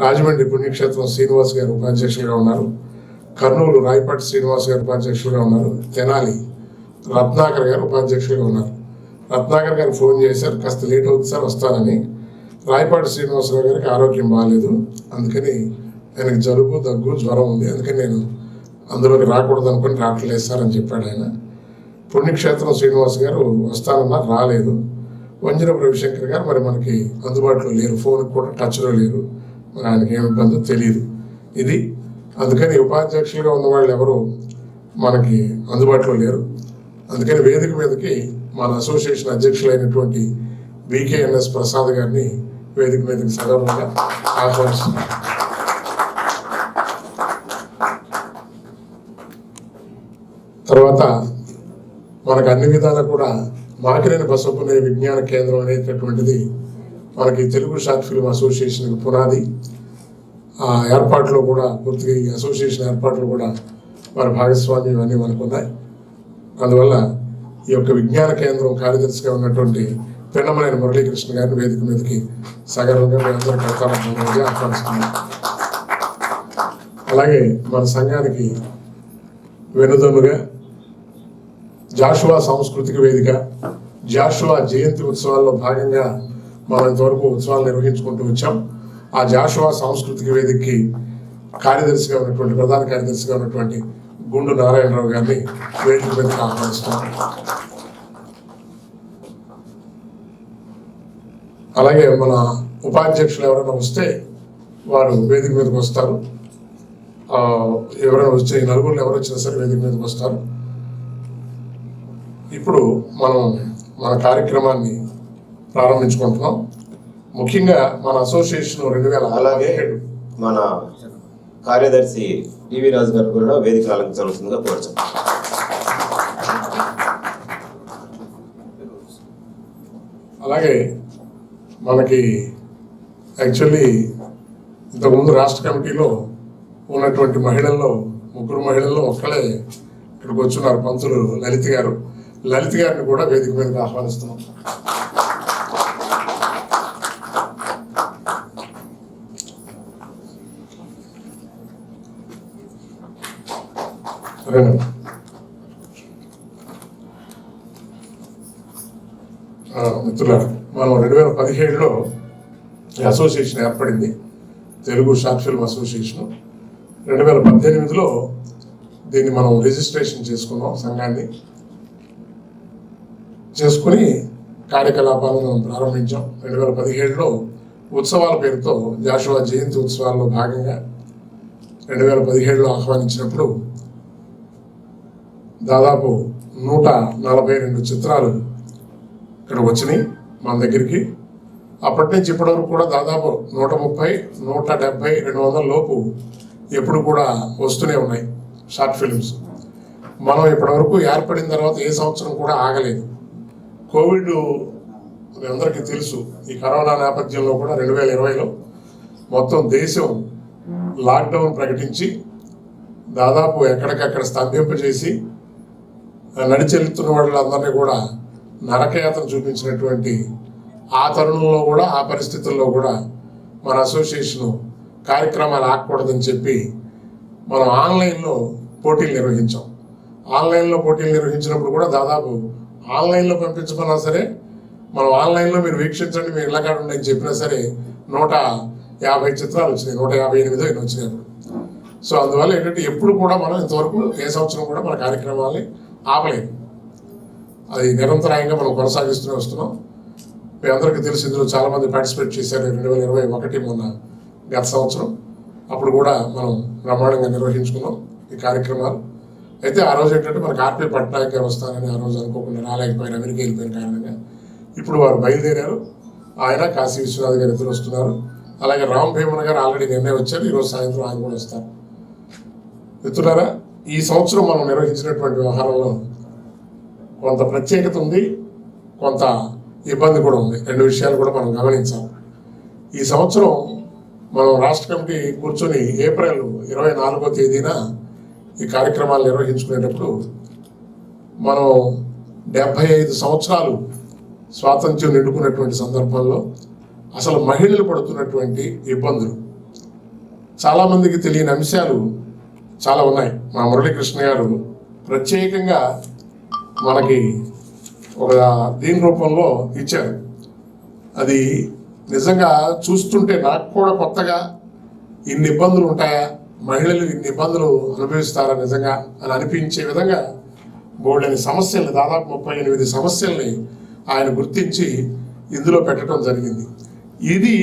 రాజమండ్రి పుణ్యక్షేత్రం శ్రీనివాస్ గారు ఉపాధ్యక్షులుగా ఉన్నారు. కర్నూలు రాయపాటి శ్రీనివాస్ గారు ఉపాధ్యక్షులుగా ఉన్నారు. తెనాలి రత్నాకర్ గారు ఉపాధ్యక్షులుగా ఉన్నారు. రత్నాకర్ గారు ఫోన్ చేశారు కాస్త లేట్ అవుతుంది సార్ వస్తానని. రాయపాటి శ్రీనివాసరావు గారికి ఆరోగ్యం బాగాలేదు అందుకని ఆయనకి జలుబు దగ్గు జ్వరం ఉంది. అందుకని నేను అందులోకి రాకూడదు అనుకుని రావట్లేదు సార్ అని చెప్పాడు ఆయన. పుణ్యక్షేత్రం శ్రీనివాస్ గారు వస్తానన్నారు రాలేదు. వంజనపు రవిశంకర్ గారు మరి మనకి అందుబాటులో లేరు. ఫోన్ కూడా టచ్లో లేరు. మరి ఆయనకి ఏమి ఇబ్బందో తెలియదు ఇది అందుకని ఉపాధ్యక్షులుగా ఉన్న వాళ్ళు ఎవరు మనకి అందుబాటులో లేరు. అందుకని వేదిక మీదకి మన అసోసియేషన్ అధ్యక్షులైనటువంటి బీకేఎన్ఎస్ ప్రసాద్ గారిని వేదిక మీదకి సగర్వంగా ఆహ్వానిస్తున్నాం. తర్వాత మనకు అన్ని విధాలా కూడా మాకిరేని బసపునే విజ్ఞాన కేంద్రం అనేటటువంటిది మనకి తెలుగు షార్ట్ ఫిల్మ్ అసోసియేషన్కి పునాది. ఆ ఏర్పాట్లో కూడా పూర్తిగా ఈ అసోసియేషన్ ఏర్పాట్లు కూడా వారి భాగస్వామ్యం అన్నీ మనకు ఉన్నాయి అందువల్ల ఈ యొక్క విజ్ఞాన కేంద్రం కార్యదర్శిగా ఉన్నటువంటి పెన్నమలైన మురళీకృష్ణ గారిని వేదిక మీదకి సగర్వంగా మీ అందరూ ఆహ్వానిస్తున్నాం. అలాగే మన సంఘానికి వెనుదన్నుగా జాషువా సాంస్కృతిక వేదిక జాషువా జయంతి ఉత్సవాల్లో భాగంగా మనం ఇంతవరకు ఉత్సవాలు నిర్వహించుకుంటూ వచ్చాం. ఆ జాషువా సాంస్కృతిక వేదికకి కార్యదర్శిగా ఉన్నటువంటి ప్రధాన కార్యదర్శిగా ఉన్నటువంటి గుండు నారాయణరావు గారిని వేదిక మీద ఆహ్వానిస్తాం అలాగే మన ఉపాధ్యక్షులు ఎవరైనా వస్తే వారు వేదిక మీదకి వస్తారు. ఎవరైనా వచ్చే నలుగురు ఎవరు వచ్చినా సరే వేదిక మీదకి వస్తారు. ఇప్పుడు మనం మన కార్యక్రమాన్ని ప్రారంభించుకుంటున్నాం. ముఖ్యంగా మన అసోసియేషన్ రెండు వేల అలాగే మన కార్యదర్శి టివి రాజు గారు కూడా వేదిక అలంకరించవలసిందిగా కోరుచాం. అలాగే మనకి యాక్చువల్లీ ఇంతకుముందు రాష్ట్ర కమిటీలో ఉన్నటువంటి మహిళల్లో ముగ్గురు మహిళల్లో ఒక్కలే ఇక్కడికి వచ్చున్నారు పంతులు లలిత గారు. లలిత గారిని కూడా వేదిక మీదకి ఆహ్వానిస్తున్నాం. మిత్రులారా మనం రెండు వేల పదిహేడులో ఈ అసోసియేషన్ ఏర్పడింది. తెలుగు షార్ట్ ఫిల్మ్ అసోసియేషన్ రెండు వేల పద్దెనిమిదిలో దీన్ని మనం రిజిస్ట్రేషన్ చేసుకున్నాం సంఘాన్ని. చేసుకుని కార్యకలాపాలను మనం ప్రారంభించాం. రెండు వేల పదిహేడులో ఉత్సవాల పేరుతో జాషువా జయంతి ఉత్సవాల్లో భాగంగా రెండు వేల పదిహేడులో ఆహ్వానించినప్పుడు దాదాపు నూట నలభై రెండు చిత్రాలు ఇక్కడ వచ్చినాయి మన దగ్గరికి. అప్పటి నుంచి ఇప్పటివరకు కూడా దాదాపు నూట ముప్పై నూట డెబ్బై రెండు వందల లోపు ఎప్పుడు కూడా వస్తూనే ఉన్నాయి షార్ట్ ఫిల్మ్స్. మనం ఇప్పటివరకు ఏర్పడిన తర్వాత ఏ సంవత్సరం కూడా ఆగలేదు. కోవిడ్ అందరికీ తెలుసు. ఈ కరోనా నేపథ్యంలో కూడా రెండు వేల ఇరవైలో మొత్తం దేశం లాక్డౌన్ ప్రకటించి దాదాపు ఎక్కడికక్కడ స్తంభింపజేసి నడిచెళ్తున్న వాళ్ళందరినీ కూడా నరకయాత్ర చూపించినటువంటి ఆ తరుణంలో కూడా ఆ పరిస్థితుల్లో కూడా మన అసోసియేషను కార్యక్రమాలు ఆకూడదని చెప్పి మనం ఆన్లైన్లో పోటీలు నిర్వహించాం. ఆన్లైన్లో పోటీలు నిర్వహించినప్పుడు కూడా దాదాపు ఆన్లైన్లో పంపించమన్నా సరే మనం ఆన్లైన్లో మీరు వీక్షించండి మీరు ఇళ్ళకాడ ఉండని చెప్పినా సరే నూట యాభై చిత్రాలు వచ్చినాయి నూట యాభై ఎనిమిదో ఎన్ని వచ్చినాయి సో అందువల్ల ఏంటంటే ఎప్పుడు కూడా మనం ఇంతవరకు ఏ సంవత్సరం కూడా మన కార్యక్రమాల్ని ఆపలేదు అది నిరంతరాయంగా మనం కొనసాగిస్తూనే వస్తున్నాం. మీ అందరికీ తెలిసి ఇందులో చాలామంది పార్టిసిపేట్ చేశారు రెండు వేల ఇరవై ఒకటి మొన్న గత సంవత్సరం. అప్పుడు కూడా మనం బ్రహ్మాండంగా నిర్వహించుకున్నాం ఈ కార్యక్రమాలు. అయితే ఆ రోజు ఏంటంటే మనకు ఆర్పీ పట్నాయక్ గారు వస్తారని ఆ రోజు అనుకోకుండా రాలేకపోయిన అమెరికా వెళ్ళిపోయిన కారణంగా. ఇప్పుడు వారు బయలుదేరారు. ఆయన కాశీ విశ్వనాథ్ గారు ఇద్దరు వస్తున్నారు. అలాగే రామ్ భీమన్ గారు ఆల్రెడీ నిన్నే వచ్చారు. ఈరోజు సాయంత్రం ఆయన కూడా వస్తారు. ఎత్తున్నారా ఈ సంవత్సరం మనం నిర్వహించినటువంటి వ్యవహారంలో కొంత ప్రత్యేకత ఉంది కొంత ఇబ్బంది కూడా ఉంది. రెండు విషయాలు కూడా మనం గమనించాం ఈ సంవత్సరం మనం రాష్ట్ర కమిటీ కూర్చొని ఏప్రిల్ ఇరవై నాలుగో తేదీన ఈ కార్యక్రమాలు నిర్వహించుకునేటప్పుడు మనం డెబ్భై ఐదు సంవత్సరాలు స్వాతంత్ర్యం నిండుకున్నటువంటి సందర్భంలో అసలు మహిళలు పడుతున్నటువంటి ఇబ్బందులు. చాలామందికి తెలియని అంశాలు చాలా ఉన్నాయి. మా మురళీకృష్ణ గారు ప్రత్యేకంగా మనకి ఒక దీని రూపంలో ఇచ్చారు. అది నిజంగా చూస్తుంటే నాకు కూడా కొత్తగా ఇన్ని ఇబ్బందులు ఉంటాయా? మహిళలు ఇన్ని ఇబ్బందులు అనుభవిస్తారా నిజంగా అని అనిపించే విధంగా బోల్డని సమస్యల్ని దాదాపు ముప్పై ఎనిమిది సమస్యల్ని ఆయన గుర్తించి ఇందులో పెట్టడం జరిగింది. ఇది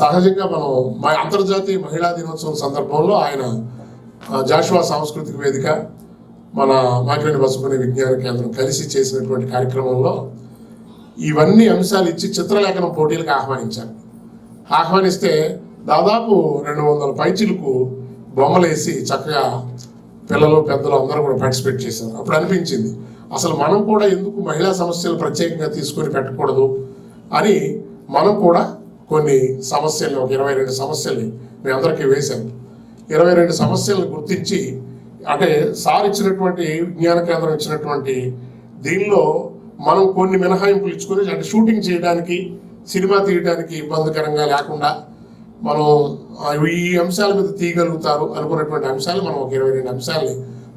సహజంగా మనం మా అంతర్జాతీయ మహిళా దినోత్సవం సందర్భంలో ఆయన జాషువా సాంస్కృతిక వేదిక మన మాకిరెడ్డి బసపని విజ్ఞాన కేంద్రం కలిసి చేసినటువంటి కార్యక్రమంలో ఇవన్నీ అంశాలు ఇచ్చి చిత్రలేఖనం పోటీలకు ఆహ్వానించారు. ఆహ్వానిస్తే దాదాపు రెండు వందల పైచిలకు బొమ్మలేసి చక్కగా పిల్లలు పెద్దలు అందరూ కూడా పార్టిసిపేట్ చేశారు. అప్పుడు అనిపించింది అసలు మనం కూడా ఎందుకు మహిళా సమస్యలు ప్రత్యేకంగా తీసుకొని పెట్టకూడదు అని మనం కూడా కొన్ని సమస్యలు ఒక ఇరవై రెండు సమస్యలు మీ అందరికీ వేశాం. ఇరవై రెండు సమస్యలను గుర్తించి అంటే సార్ ఇచ్చినటువంటి విజ్ఞాన కేంద్రం ఇచ్చినటువంటి దీనిలో మనం కొన్ని మినహాయింపులు ఇచ్చుకొని అంటే షూటింగ్ చేయడానికి సినిమా తీయడానికి ఇబ్బందికరంగా లేకుండా మనం ఈ అంశాల మీద తీయగలుగుతారు అనుకున్నటువంటి అంశాలు మనం ఒక ఇరవై రెండు అంశాలని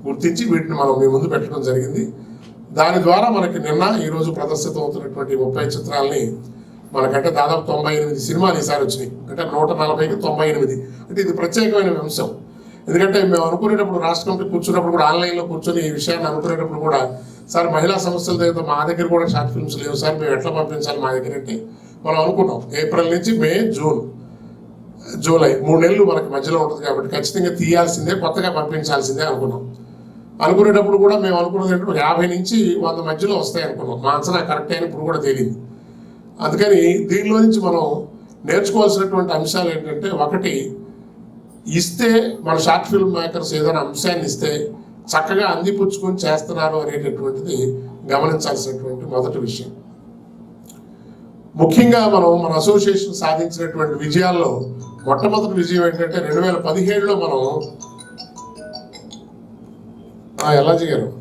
గుర్తించి వీటిని మనం మీ ముందు పెట్టడం జరిగింది. దాని ద్వారా మనకి నిన్న ఈరోజు ప్రదర్శితం అవుతున్నటువంటి ముప్పై చిత్రాలని మనకంటే దాదాపు తొంభై ఎనిమిది సినిమాలు ఈసారి వచ్చినాయి. అంటే నూట నలభైకి తొంభై ఎనిమిది. అంటే ఇది ప్రత్యేకమైన అంశం. ఎందుకంటే మేము అనుకునేటప్పుడు రాష్ట్ర కమిటీ కూర్చున్నప్పుడు కూడా ఆన్లైన్లో కూర్చొని ఈ విషయాన్ని అనుకునేటప్పుడు కూడా సార్ మహిళా సమస్యల దగ్గర మా దగ్గర కూడా షార్ట్ ఫిల్మ్స్ లేవు సార్ మేము ఎట్లా పంపించాలి మా దగ్గర? అంటే మనం అనుకున్నాం. ఏప్రిల్ నుంచి మే జూన్ జూలై మూడు నెలలు మనకి మధ్యలో ఉంటుంది కాబట్టి ఖచ్చితంగా తీయాల్సిందే కొత్తగా పంపించాల్సిందే అనుకున్నాం. అనుకునేటప్పుడు కూడా మేము అనుకున్నది ఏంటంటే యాభై నుంచి వంద మధ్యలో వస్తాయి అనుకున్నాం. మా అంచనా కరెక్ట్ అయినప్పుడు కూడా తేలింది. అందుకని దీనిలో నుంచి మనం నేర్చుకోవాల్సినటువంటి అంశాలు ఏంటంటే ఒకటి ఇస్తే మన షార్ట్ ఫిల్మ్ మేకర్స్ ఏదైనా అంశాన్ని ఇస్తే చక్కగా అందిపుచ్చుకొని చేస్తున్నారు అనేటటువంటిది గమనించాల్సినటువంటి మొదటి విషయం. ముఖ్యంగా మనం మన అసోసియేషన్ సాధించినటువంటి విజయాల్లో మొట్టమొదటి విజయం ఏంటంటే రెండు వేల పదిహేడులో మనం ఎలా చేయరు గారు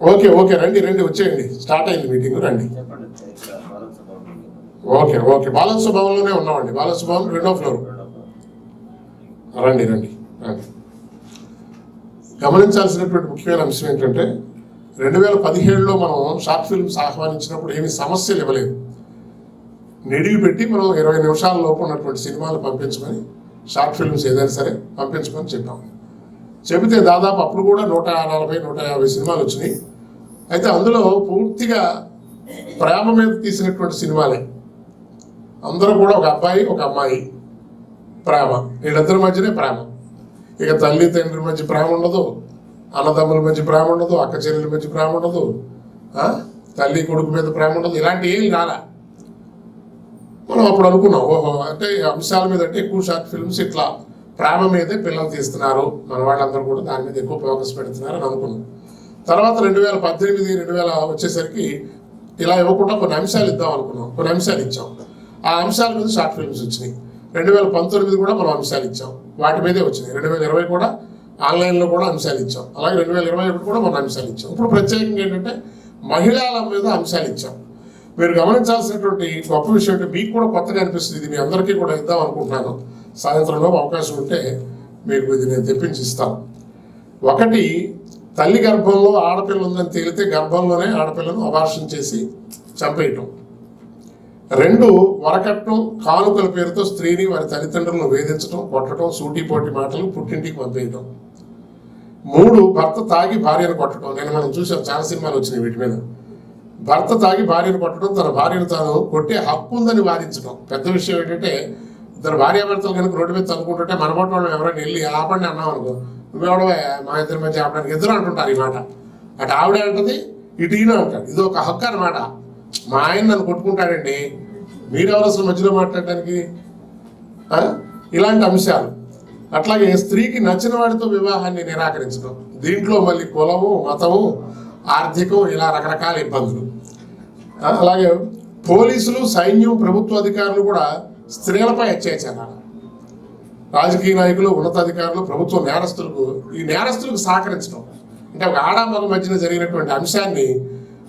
ఓకే ఓకే రండి రండి వచ్చేయండి. స్టార్ట్ అయింది మీటింగ్ రండి. Okay okay. బాలన్స్ భవన్లోనే ఉన్నామండి. బాలన్స్ భవన్ రెండో ఫ్లోర్. రండి రండి రండి. గమనించాల్సినటువంటి ముఖ్యమైన అంశం ఏంటంటే రెండు వేల పదిహేడులో మనం షార్ట్ ఫిల్మ్స్ ఆహ్వానించినప్పుడు ఏమి సమస్యలు ఇవ్వలేదు. నిడివి పెట్టి మనం ఇరవై నిమిషాల లోపు ఉన్నటువంటి సినిమాలు పంపించమని షార్ట్ ఫిల్మ్స్ ఏదైనా సరే పంపించమని చెప్పాం. చెబితే దాదాపు అప్పుడు కూడా నూట నలభై నూట యాభై సినిమాలు వచ్చినాయి. అయితే అందులో పూర్తిగా ప్రేమ మీద తీసినటువంటి సినిమాలే. అందరూ కూడా ఒక అబ్బాయి ఒక అమ్మాయి ప్రేమ. వీళ్ళిద్దరి మధ్యనే ప్రేమ. ఇక తల్లి తండ్రి మధ్య ప్రేమ ఉండదు. అన్నదమ్ముల మధ్య ప్రేమ ఉండదు. అక్క చెల్లెల మధ్య ప్రేమ ఉండదు. తల్లి కొడుకు మీద ప్రేమ ఉండదు. ఇలాంటి ఏం రాలా? మనం అప్పుడు అనుకున్నాం ఓహో అంటే ఈ అంశాల మీద అంటే ఎక్కువ షార్ట్ ఫిల్మ్స్ ఇట్లా ప్రేమ మీదే పిల్లలు తీస్తున్నారు. మన వాళ్ళందరూ కూడా దాని మీద ఎక్కువ ఫోకస్ పెడుతున్నారు అని అనుకున్నాం. తర్వాత రెండు వేల పద్దెనిమిది రెండు వేల వచ్చేసరికి ఇలా ఇవ్వకుండా కొన్ని అంశాలు ఇద్దాం అనుకున్నాం. కొన్ని అంశాలు ఇచ్చాం. ఆ అంశాల మీద షార్ట్ ఫిల్మ్స్ వచ్చినాయి. రెండు వేల పంతొమ్మిది కూడా మనం అంశాలు ఇచ్చాం. వాటి మీదే వచ్చినాయి. రెండు వేల ఇరవై కూడా ఆన్లైన్లో కూడా అంశాలు ఇచ్చాం. అలాగే రెండు వేల ఇరవై ఒకటి కూడా మనం అంశాలు ఇచ్చాం. ఇప్పుడు ప్రత్యేకంగా ఏంటంటే మహిళల మీద అంశాలు ఇచ్చాం. మీరు గమనించాల్సినటువంటి గొప్ప విషయం అంటే మీకు కూడా కొత్తగా అనిపిస్తుంది. ఇది మీ అందరికీ కూడా ఇద్దాం అనుకుంటున్నాను. సాయంత్రంలో అవకాశం ఉంటే మీకు ఇది నేను తెప్పించి ఇస్తాను. ఒకటి తల్లి గర్భంలో ఆడపిల్ల ఉందని తేలితే గర్భంలోనే ఆడపిల్లను అబార్షన్ చేసి చంపేయటం. రెండు వరకట్నం కానుకల పేరుతో స్త్రీని వారి తల్లిదండ్రులను వేధించడం కొట్టడం సూటిపోటి మాటలు పుట్టింటికి పంపేయటం. మూడు భర్త తాగి భార్యను కొట్టడం నేను మనం చూసాం చాలా సినిమాలు వచ్చినాయి వీటి మీద. భర్త తాగి భార్యను కొట్టడం తన భార్యను తాను కొట్టే హక్కు ఉందని వాదించడం పెద్ద విషయం ఏంటంటే ఇద్దరు భార్యాభర్తలు కనుక రోడ్డు మీద తనుకుంటుంటే మనబట్టు వాళ్ళు ఎవరైనా వెళ్ళి ఆపండి అన్నాం అనుకో నువ్వెవడవే మా ఇద్దరి మధ్య ఆపడానికి ఇద్దరు అంటుంటారు ఈ మాట. అటు ఆవిడ అంటది ఇటు ఈయన అంటాడు. ఇది ఒక హక్కు అనమాట మా ఆయన నన్ను కొట్టుకుంటాడండి. మీరెవరు అసలు మధ్యలో మాట్లాడడానికి? ఇలాంటి అంశాలు. అట్లాగే స్త్రీకి నచ్చిన వాడితో వివాహాన్ని నిరాకరించడం. దీంట్లో మళ్ళీ కులము మతము ఆర్థికం ఇలా రకరకాల ఇబ్బందులు. అలాగే పోలీసులు సైన్యం ప్రభుత్వ అధికారులు కూడా స్త్రీలపై అత్యాచారాలు రాజకీయ నాయకులు ఉన్నతాధికారులు ప్రభుత్వ నేరస్తులకు ఈ నేరస్తులకు సహకరించడం. అంటే ఒక ఆడామగ మధ్యన జరిగినటువంటి అంశాన్ని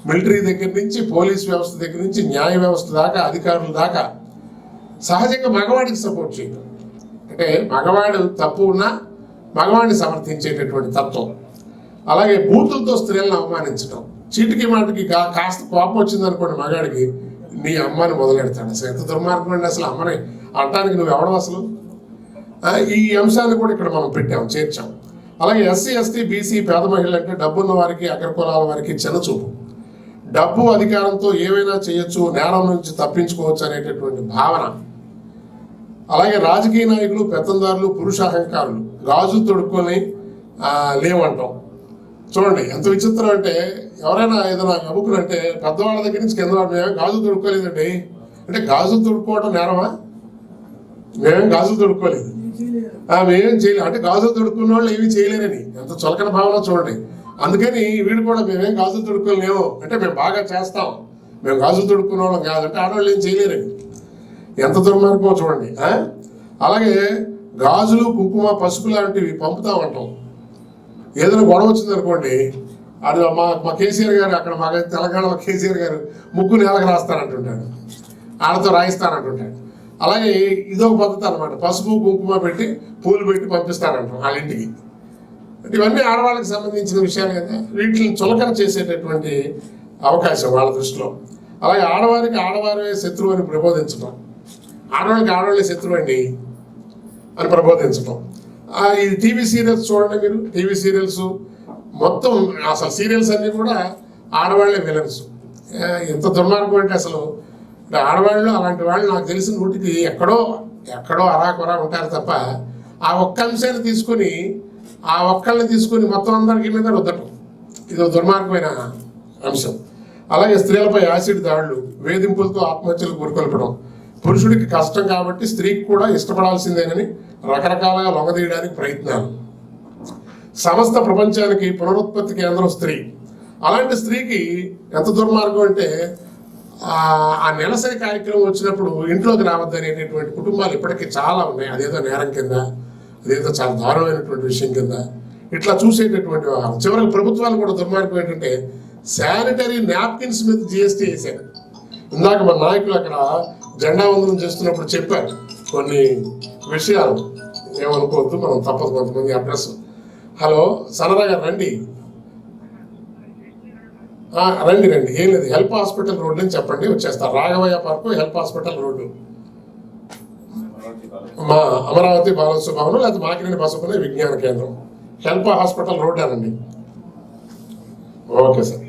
మిలిటరీ దగ్గర నుంచి పోలీస్ వ్యవస్థ దగ్గర నుంచి న్యాయ వ్యవస్థ దాకా అధికారుల దాకా సహజంగా మగవాడికి సపోర్ట్ చేయడం. అంటే మగవాడు తప్పు ఉన్నా మగవాడిని సమర్థించేటటువంటి తత్వం. అలాగే బూతులతో స్త్రీలను అవమానించడం. చీటికి మాటకి కా కాస్త కోపం వచ్చింది అనుకోండి మగాడికి నీ అమ్మని మొదలెడతాడు. అసలు ఎంత దుర్మార్గం అండి అసలు అమ్మని. అంటానికి నువ్వు ఎవడం అసలు ఈ అంశాన్ని కూడా ఇక్కడ మనం పెట్టాం చేర్చాం. అలాగే ఎస్సీ ఎస్టీ బీసీ పేద మహిళలు అంటే డబ్బున్న వారికి అగ్రకులాల వారికి చిన్నచూపు డబ్బు అధికారంతో ఏమైనా చేయొచ్చు నేరం నుంచి తప్పించుకోవచ్చు అనేటటువంటి భావన. అలాగే రాజకీయ నాయకులు పెత్తందారులు పురుషాహంకారులు గాజు తొడుక్కొని లేవంటాం. చూడండి ఎంత విచిత్రం అంటే ఎవరైనా ఏదైనా అమ్ముకునంటే పెద్దవాళ్ళ దగ్గర నుంచి కింద వాళ్ళు మేమే గాజు తొడుక్కోలేదండి. అంటే గాజు తొడుక్కోవడం నేరమా? మేమేం గాజులు తొడుక్కోలేదు. మేమేం చేయలేదు అంటే గాజులు తొడుక్కున్న వాళ్ళు ఏమీ చేయలేరని. ఎంత చులకన భావన చూడండి. అందుకని వీడు కూడా మేమేం గాజులు తొడుక్కోలేము అంటే మేము బాగా చేస్తాం. మేము గాజులు తొడుక్కున్న వాళ్ళం కాదంటే ఆడవాళ్ళు ఏం చేయలేరని. ఎంత దుర్మార్గమో చూడండి. అలాగే గాజులు కుంకుమ పసుపు లాంటివి పంపుతా ఉంటాం ఏదైనా గొడవ వచ్చింది అనుకోండి అది మా మా కేసీఆర్ గారు అక్కడ మా తెలంగాణలో కేసీఆర్ గారు ముగ్గు నేలకు రాస్తానంటుంటాడు ఆడతో రాయిస్తానంటుంటాడు అలాగే ఇదో పద్ధతి అనమాట పసుపు కుంకుమ పెట్టి పూలు పెట్టి పంపిస్తారంట వాళ్ళ ఇంటికి. ఇవన్నీ ఆడవాళ్ళకి సంబంధించిన విషయాలు కదా. వీటిని చులకన చేసేటటువంటి అవకాశం వాళ్ళ దృష్టిలో. అలాగే ఆడవారికి ఆడవారే శత్రువు అని ప్రబోధించడం ఆడవాళ్ళకి ఆడవాళ్ళే శత్రువు అండి అని ప్రబోధించడం ఇది ఈ టీవీ సీరియల్స్ చూడండి మీరు. టీవీ సీరియల్స్ మొత్తం అసలు సీరియల్స్ అన్నీ కూడా ఆడవాళ్ళే విలన్స్. ఎంత దుర్మార్గం అంటే అసలు ఆడవాళ్ళు అలాంటి వాళ్ళు నాకు తెలిసిన నూటికి ఎక్కడో ఎక్కడో అరాకొరా ఉంటారు తప్ప ఆ ఒక్క అంశాన్ని తీసుకొని ఆ ఒక్కళ్ళని తీసుకొని మొత్తం అందరికి మీద రుద్దటం. ఇది ఒక దుర్మార్గమైన అంశం. అలాగే స్త్రీలపై యాసిడ్ దాడులు వేధింపులతో ఆత్మహత్యలు గురికొల్పడం పురుషుడికి కష్టం కాబట్టి స్త్రీకి కూడా ఇష్టపడాల్సిందేనని రకరకాలుగా లొంగదీయడానికి ప్రయత్నాలు. సమస్త ప్రపంచానికి పునరుత్పత్తి కేంద్రం స్త్రీ. అలాంటి స్త్రీకి ఎంత దుర్మార్గం అంటే ఆ నెలసరి కార్యక్రమం వచ్చినప్పుడు ఇంట్లోకి రావద్దు అనేటటువంటి కుటుంబాలు ఇప్పటికీ చాలా ఉన్నాయి. అదేదో నేరం కింద అదేదో చాలా దారుణమైనటువంటి విషయం కింద. ఇట్లా చూసేటటువంటి వ్యవహారం చివరికి ప్రభుత్వాలు కూడా దుర్మార్గం ఏంటంటే శానిటరీ నాప్కిన్స్ మీద జిఎస్టీ వేశారు. ఇందాక మన నాయకులు అక్కడ జెండా వందనం చేస్తున్నప్పుడు చెప్పారు కొన్ని విషయాలు. ఏమనుకోవద్దు మనం తప్పదు కొంతమంది అడ్రస్. హలో సనరా గారు రండి. రండి రండి. ఏం లేదు. హెల్ప్ హాస్పిటల్ రోడ్ అని చెప్పండి. వచ్చేస్తారు Raghavayya park help hospital road. మా అమరావతి బాలోత్సవ భవనం లేకపోతే Makineni బసపనే Vignana Kendram. Help hospital road అనండి. Okay sir.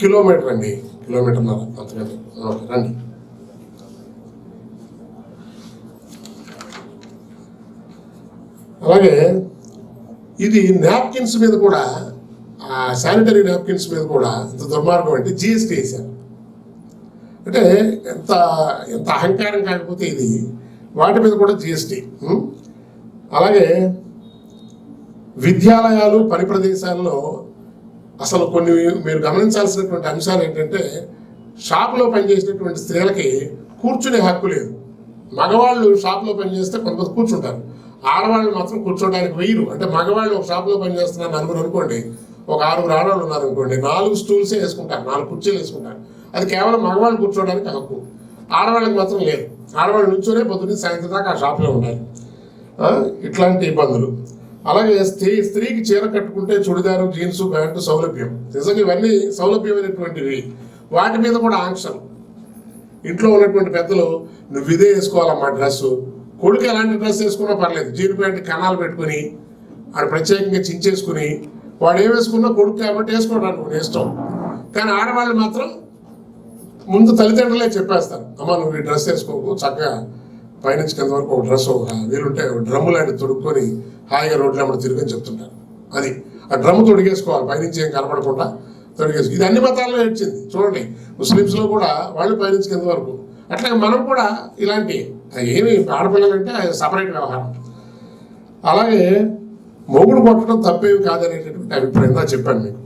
కిలోమీటర్ అండి. కిలోమీటర్న్నర. అంతకంటే. ఓకే రండి. అలాగే ఇది నాప్కిన్స్ మీద కూడా శానిటరీ నాప్కిన్స్ మీద కూడా ఇంత దుర్మార్గం అంటే జిఎస్టీ వేశారు. అంటే ఎంత ఎంత అహంకారం కాకపోతే ఇది వాటి మీద కూడా జిఎస్టీ అలాగే విద్యాలయాలు పని ప్రదేశాల్లో అసలు కొన్ని మీరు గమనించాల్సినటువంటి అంశాలు ఏంటంటే షాపులో పనిచేసినటువంటి స్త్రీలకి కూర్చునే హక్కు లేదు. మగవాళ్ళు షాప్లో పనిచేస్తే కొంతమంది కూర్చుంటారు. ఆడవాళ్ళు మాత్రం కూర్చోడానికి వేయరు. అంటే మగవాళ్ళు ఒక షాప్లో పనిచేస్తున్నారు నలుగురు అనుకోండి ఒక ఆరుగురు ఆడవాళ్ళు ఉన్నారు అనుకోండి నాలుగు స్టూల్సే వేసుకుంటారు నాలుగు కుర్చీలు వేసుకుంటారు. అది కేవలం మగవాళ్ళు కూర్చోడానికి హక్కు. ఆడవాళ్ళకి మాత్రం లేదు. ఆడవాళ్ళు నుంచోనే పొద్దున్న సాయంత్రం దాకా ఆ షాప్లో ఉండాలి. ఇట్లాంటి ఇబ్బందులు. అలాగే స్త్రీ స్త్రీకి చీర కట్టుకుంటే చుడిదారు జీన్స్ ప్యాంటు సౌలభ్యం. నిజంగా ఇవన్నీ సౌలభ్యమైనటువంటివి. వాటి మీద కూడా ఆంక్షలు. ఇంట్లో ఉన్నటువంటి పెద్దలు నువ్వు ఇదే వేసుకోవాలమ్మా డ్రెస్సు? కొడుకు ఎలాంటి డ్రెస్ వేసుకున్నా పర్లేదు. జీన్ ప్యాంట్ కణాలు పెట్టుకుని అది ప్రత్యేకంగా చించేసుకుని వాడు ఏం వేసుకున్నా కొడుకు కాబట్టి వేసుకోవడానికి నువ్వు ఇష్టం. కానీ ఆడవాళ్ళు మాత్రం ముందు తల్లిదండ్రులే చెప్పేస్తారు అమ్మ నువ్వు ఈ డ్రెస్ వేసుకోకు చక్కగా పైనుంచి కింద వరకు ఒక డ్రెస్ ఒక వీలుంటే ఒక డ్రమ్ము లాంటి తొడుక్కొని హాయిగా రోడ్లు అమ్మడి తిరిగి చెప్తుంటారు. అది ఆ డ్రమ్ము తొడిగేసుకోవాలి పైనుంచి ఏం కనపడకుండా తొడిగేసుకో. ఇది అన్ని మతాల్లో ఏడ్చింది చూడండి. ముస్లిమ్స్లో కూడా వాళ్ళు పైనుంచి కింద వరకు. అట్లాగే మనం కూడా ఇలాంటి ఏమి ఆడపిల్లలంటే సపరేట్ వ్యవహారం. అలాగే మొగుడు కొట్టడం తప్పేవి కాదనేటటువంటి అభిప్రాయంగా చెప్పాను మీకు.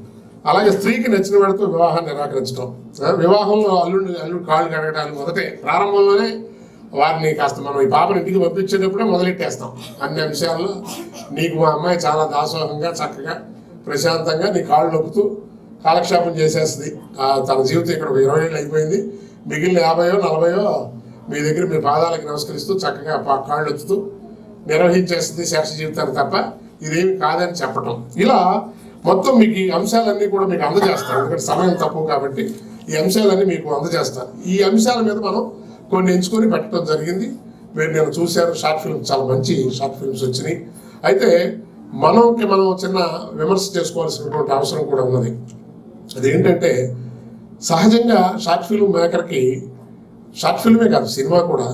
అలాగే స్త్రీకి నచ్చిన వాడితో వివాహాన్ని నిరాకరించడం. వివాహంలో అల్లుడు అల్లుడు కాళ్ళు కడగడానికి మొదటే. ప్రారంభంలోనే వారిని కాస్త మనం ఈ పాపను ఇంటికి పంపించేటప్పుడే మొదలెట్టేస్తాం. అన్ని అంశాల్లో నీకు మా అమ్మాయి చాలా దాసోహంగా చక్కగా ప్రశాంతంగా నీ కాళ్ళు నొప్పుతూ కాలక్షేపం చేసేస్తుంది. తన జీవితం ఇక్కడ ఇరవై ఏళ్ళు అయిపోయింది. మిగిలిన యాభయో నలభయో మీ దగ్గర మీ పాదాలకు నమస్కరిస్తూ చక్కగా కాళ్ళు ఎత్తుతూ నిర్వహించేస్తుంది శేష జీవితాన్ని తప్ప ఇదేమి కాదని చెప్పటం. ఇలా మొత్తం మీకు ఈ అంశాలన్నీ కూడా మీకు అందజేస్తాను ఎందుకంటే సమయం తక్కువ కాబట్టి ఈ అంశాలన్నీ మీకు అందజేస్తాను ఈ అంశాల మీద మనం కొన్ని ఎంచుకొని పెట్టడం జరిగింది. మీరు నేను చూశాను షార్ట్ ఫిల్మ్స్ చాలా మంచి షార్ట్ ఫిల్మ్స్ వచ్చినాయి. అయితే మనకి మనం చిన్న విమర్శ చేసుకోవాల్సినటువంటి అవసరం కూడా ఉన్నది. అదేంటంటే సహజంగా షార్ట్ ఫిల్మ్ మేకర్కి షార్ట్ ఫిల్మే కాదు సినిమా కూడా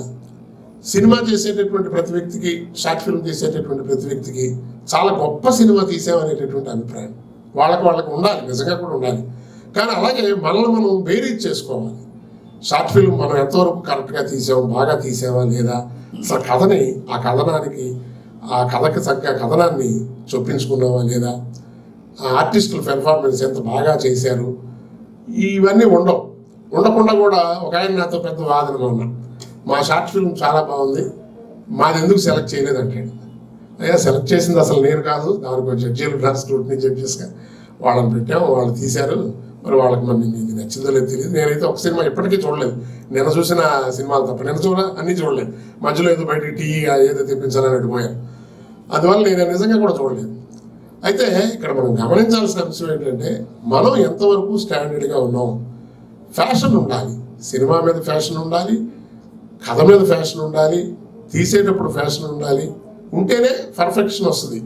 సినిమా చేసేటటువంటి ప్రతి వ్యక్తికి షార్ట్ ఫిల్మ్ తీసేటటువంటి ప్రతి వ్యక్తికి చాలా గొప్ప సినిమా తీసామనేటటువంటి అభిప్రాయం. వాళ్ళకి వాళ్ళకి ఉండాలి నిజంగా కూడా ఉండాలి. కానీ అలాగే మనల్ని మనం బేరీజ్ చేసుకోవాలి. షార్ట్ ఫిల్మ్ మనం ఎంతవరకు కరెక్ట్గా తీసాము బాగా తీసామా లేదా? అసలు కథని ఆ కథనానికి ఆ కథకి తగ్గ కథనాన్ని చొప్పించుకున్నావా లేదా? ఆ ఆర్టిస్టుల పెర్ఫార్మెన్స్ ఎంత బాగా చేశారు? ఇవన్నీ ఉండవు. ఉండకుండా కూడా ఒక ఆయన నాతో పెద్ద వాదనగా ఉన్నాను మా షార్ట్ ఫిల్మ్ చాలా బాగుంది. మాది ఎందుకు సెలెక్ట్ చేయలేదు అంటాడు అయ్యా సెలెక్ట్ చేసింది అసలు నేను కాదు. దానికి జడ్జీలు డ్రాస్ స్క్రూట్ని జడ్జెస్ వాళ్ళని పెట్టాము వాళ్ళు తీశారు. మరి వాళ్ళకి మరి మీకు నచ్చిందో లేదు తెలియదు. నేనైతే ఒక సినిమా ఇప్పటికీ చూడలేదు. నేను చూసిన సినిమాలు తప్ప నేను చూడ అన్నీ చూడలేదు. మధ్యలో ఏదో బయటికి టీ ఏదో తెప్పించాలని పోయాను. అందువల్ల నేను నిజంగా కూడా చూడలేదు. అయితే ఇక్కడ మనం గమనించాల్సిన అంశం ఏంటంటే మనం ఎంతవరకు స్టాండర్డ్గా ఉన్నాం? ఫ్యాషన్ ఉండాలి. సినిమా మీద ఫ్యాషన్ ఉండాలి. కథ మీద ఫ్యాషన్ ఉండాలి తీసేటప్పుడు ఫ్యాషన్ ఉండాలి ఉంటేనే పర్ఫెక్షన్ వస్తుంది.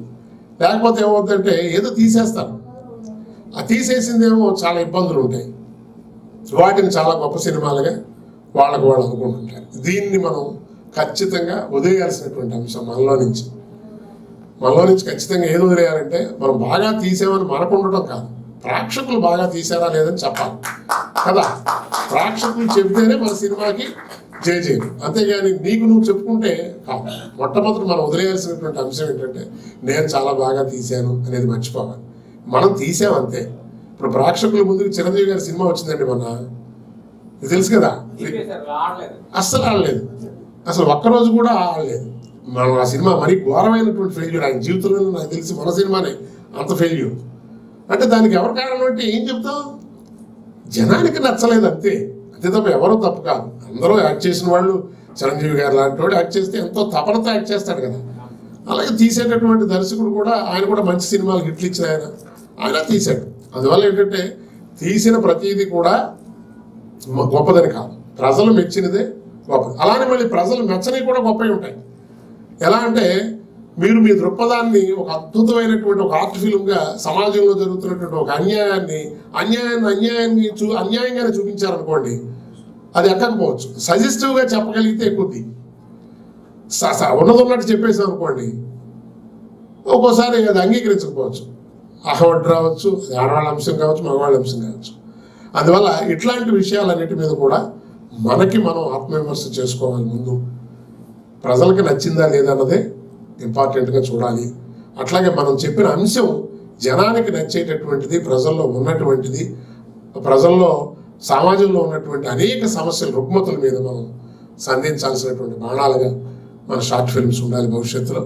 లేకపోతే ఏమవుతుందంటే ఏదో తీసేస్తారు. ఆ తీసేసిందేమో చాలా ఇబ్బందులు ఉంటాయి. వాటిని చాలా గొప్ప సినిమాలుగా వాళ్ళకు వాళ్ళు అనుకుంటుంటారు. దీన్ని మనం ఖచ్చితంగా వదిలేయాల్సినటువంటి అంశం మనలో నుంచి. మనలో నుంచి ఖచ్చితంగా ఏది వదిలేయాలంటే మనం బాగా తీసామని మనకు ఉండటం కాదు. ప్రేక్షకులు బాగా తీసారా లేదని చెప్పాలి. కదా? ప్రేక్షకులు చెబితేనే మన సినిమాకి జయలు అంతేగాని నీకు నువ్వు చెప్పుకుంటే మొట్టమొదటి మనం వదిలేయాల్సినటువంటి అంశం ఏంటంటే నేను చాలా బాగా తీశాను అనేది మర్చిపోవాలి మనం తీసామంతే. ఇప్పుడు ప్రేక్షకుల ముందుకు చిరంజీవి గారి సినిమా వచ్చిందండి మొన్న. ఇది తెలుసు కదా? అస్సలు ఆడలేదు. అసలు ఒక్కరోజు కూడా ఆడలేదు. మనం ఆ సినిమా మరీ ఘోరమైనటువంటి ఫెయిల్యూర్ ఆయన జీవితంలో నాకు తెలిసి మన సినిమానే అంత ఫెయిల్యూర్ అంటే దానికి ఎవరు కారణం అంటే ఏం చెప్తాం? జనానికి నచ్చలేదు అంతే. అంతే తప్ప ఎవరో తప్పు కాదు. అందరూ యాక్ట్ చేసిన వాళ్ళు చిరంజీవి గారు లాంటి వాడు యాక్ట్ చేస్తే ఎంతో తపనతో యాక్ట్ చేస్తాడు కదా. అలాగే తీసేటటువంటి దర్శకుడు కూడా ఆయన కూడా మంచి సినిమాలు హిట్లు ఇచ్చిన ఆయన. ఆయన తీశాడు. అందువల్ల ఏంటంటే తీసిన ప్రతిదీ కూడా గొప్పదని కాదు. ప్రజలు మెచ్చినదే గొప్పది అలానే మళ్ళీ ప్రజలు మెచ్చనివి కూడా గొప్పవి ఉంటాయి. ఎలా అంటే మీరు మీ దృక్పథాన్ని ఒక అద్భుతమైనటువంటి ఒక ఆర్ట్ ఫిల్మ్గా సమాజంలో జరుగుతున్నటువంటి ఒక అన్యాయాన్ని అన్యాయాన్ని అన్యాయాన్ని చూ అన్యాయంగానే చూపించారనుకోండి అది ఎక్కకపోవచ్చు. సజెస్టివ్గా చెప్పగలిగితే ఎక్కుద్ది స- ఉన్నది ఉన్నట్టు చెప్పేసాం అనుకోండి ఒక్కోసారి అది అంగీకరించకపోవచ్చు. అహవడ్ రావచ్చు ఆడవాళ్ళ అంశం కావచ్చు మగవాళ్ళ అంశం కావచ్చు. అందువల్ల ఇట్లాంటి విషయాలన్నిటి మీద కూడా మనకి మనం ఆత్మవిమర్శ చేసుకోవాలి ముందు. ప్రజలకు నచ్చిందా లేదా అన్నదే ఇంపార్టెంట్గా చూడాలి. అట్లాగే మనం చెప్పిన అంశం జనానికి నచ్చేటటువంటిది ప్రజల్లో ఉన్నటువంటిది ప్రజల్లో సమాజంలో ఉన్నటువంటి అనేక సమస్యల రుగ్మతుల మీద మనం సంధించాల్సినటువంటి బాణాలుగా మన షార్ట్ ఫిల్మ్స్ ఉండాలి భవిష్యత్తులో.